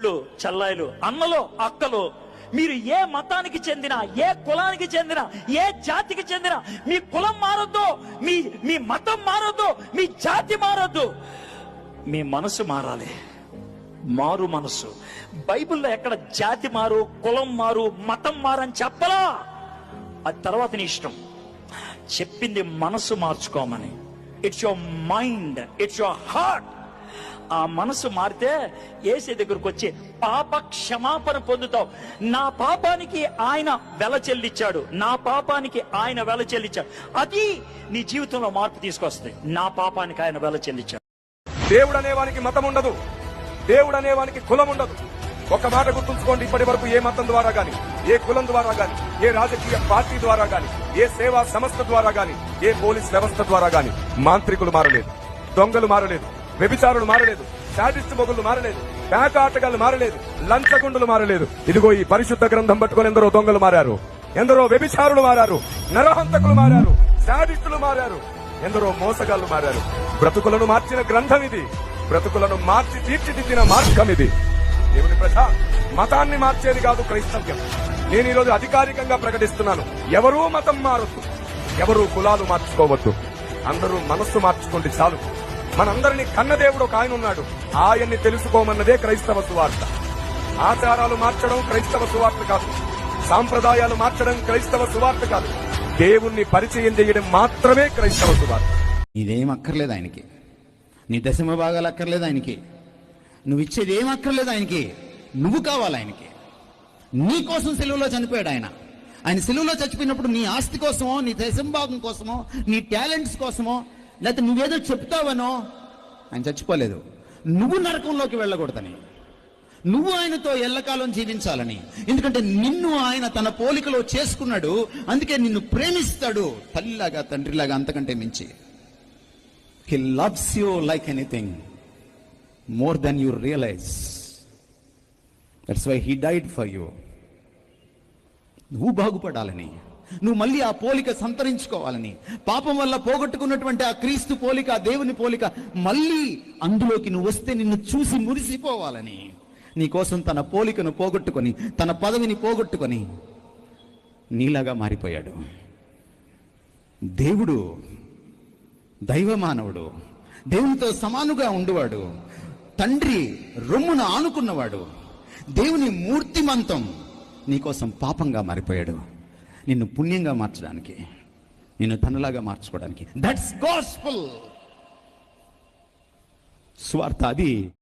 చల్లాయిలు చెల్లాయిలు అన్నలు అక్కలు మీరు ఏ మతానికి చెందిన ఏ కులానికి చెందిన ఏ జాతికి చెందిన మీ కులం మారొద్దు మీ మీ మతం మారొద్దు మీ జాతి మారొద్దు. మీ మనసు మారాలి. మారు మనసు. బైబిల్లో ఎక్కడ జాతి మారు కులం మారు మతం మారని చెప్పలా? అది తర్వాత నీ ఇష్టం. చెప్పింది మనసు మార్చుకోమని. It's your mind it's your heart ఆ మనసు మారితే ఏసే దగ్గరకు వచ్చి పాప క్షమాపణ పొందుతావు. నా పాపానికి ఆయన వెల చెల్లించాడు నా పాపానికి ఆయన వెల చెల్లిచ్చాడు. అది నీ జీవితంలో మార్పు తీసుకొస్తుంది. నా పాపానికి ఆయన వెల చెల్లించాడు దేవుడు అనేవానికి మతం ఉండదు. దేవుడు అనేవానికి కులం ఉండదు. ఒక మాట గుర్తుంచుకోండి ఇప్పటి వరకు ఏ మతం ద్వారా గాని ఏ కులం ద్వారా గాని ఏ రాజకీయ పార్టీ ద్వారా గాని ఏ సేవా సంస్థ ద్వారా గాని ఏ పోలీస్ వ్యవస్థ ద్వారా గాని మాంత్రికులు మారలేదు. దొంగలు మారలేదు. వ్యభిచారులు మారలేదు శాడిస్ట్ మొగుళ్ళు మారలేదు బ్యాక్ ఆటగాళ్ళు మారలేదు లంచగుండులు మారలేదు. ఇదిగో ఈ పరిశుద్ధ గ్రంథం పట్టుకొని ఎందరో దొంగలు మారారు ఎందరో వ్యభిచారులు మారారు నరహంతకులు మారారు శాడిస్టులు మారారు ఎందరో మోసగాళ్ళు మారారు. బ్రతుకులను మార్చిన గ్రంథం ఇది బ్రతుకులను మార్చి తీర్చిదిద్దిన మార్గం ఇది. దేవుని ప్రజ మతాన్ని మార్చేది కాదు క్రైస్తవ్యం. నేను ఈరోజు అధికారికంగా ప్రకటిస్తున్నాను ఎవరూ మతం మారొద్దు ఎవరూ కులాలు మార్చుకోవద్దు అందరూ మనస్సు మార్చుకోండి చాలు. మనందరినీ కన్నదేవుడు ఒక ఆయన ఉన్నాడు. ఆయన్ని తెలుసుకోమన్నదే క్రైస్తవ సువార్త. ఆచారాలు మార్చడం క్రైస్తవ సువార్త కాదు. సాంప్రదాయాలు మార్చడం క్రైస్తవ సువార్త కాదు. దేవుణ్ణి పరిచయం చేయడం మాత్రమే క్రైస్తవ సువార్త. ఇదేం అక్కర్లేదు ఆయనకి. నీ దశమ భాగాలు అక్కర్లేదు ఆయనకి. నువ్వు ఇచ్చేది ఏం అక్కర్లేదు ఆయనకి. నువ్వు కావాలి ఆయనకి. నీ కోసం సెలవులో చనిపోయాడు ఆయన. ఆయన సెలవులో చచ్చిపోయినప్పుడు నీ ఆస్తి కోసమో నీ దశంభాగం కోసమో నీ టాలెంట్స్ కోసమో లేకపోతే నువ్వేదో చెప్తావనో? ఆయన చచ్చిపోలేదు. నువ్వు నరకంలోకి వెళ్ళకూడదని. నువ్వు ఆయనతో ఎల్లకాలం జీవించాలని. ఎందుకంటే నిన్ను ఆయన తన పోలికలో చేసుకున్నాడు. అందుకే నిన్ను ప్రేమిస్తాడు. తల్లిలాగా తండ్రిలాగా అంతకంటే మించి. He loves you like anything more than you realise that's why he died for you నువ్వు బాగుపడాలని. నువ్వు మళ్ళీ ఆ పోలిక సంతరించుకోవాలని. పాపం వల్ల పోగొట్టుకున్నటువంటి ఆ క్రీస్తు పోలిక ఆ దేవుని పోలిక మళ్ళీ అందులోకి నువ్వు వస్తే నిన్ను చూసి మురిసిపోవాలని. నీకోసం తన పోలికను పోగొట్టుకొని తన పదవిని పోగొట్టుకొని నీలాగా మారిపోయాడు. దేవుడు దైవమానవుడు. దేవునితో సమానుగా ఉండువాడు. తండ్రి రొమ్మున ఆనుకున్నవాడు. దేవుని మూర్తిమంతం నీకోసం పాపంగా మారిపోయాడు. నిన్ను పుణ్యంగా మార్చడానికి నిన్ను తనలాగా మార్చుకోవడానికి. దట్స్ గాస్పుల్ స్వార్థ అది.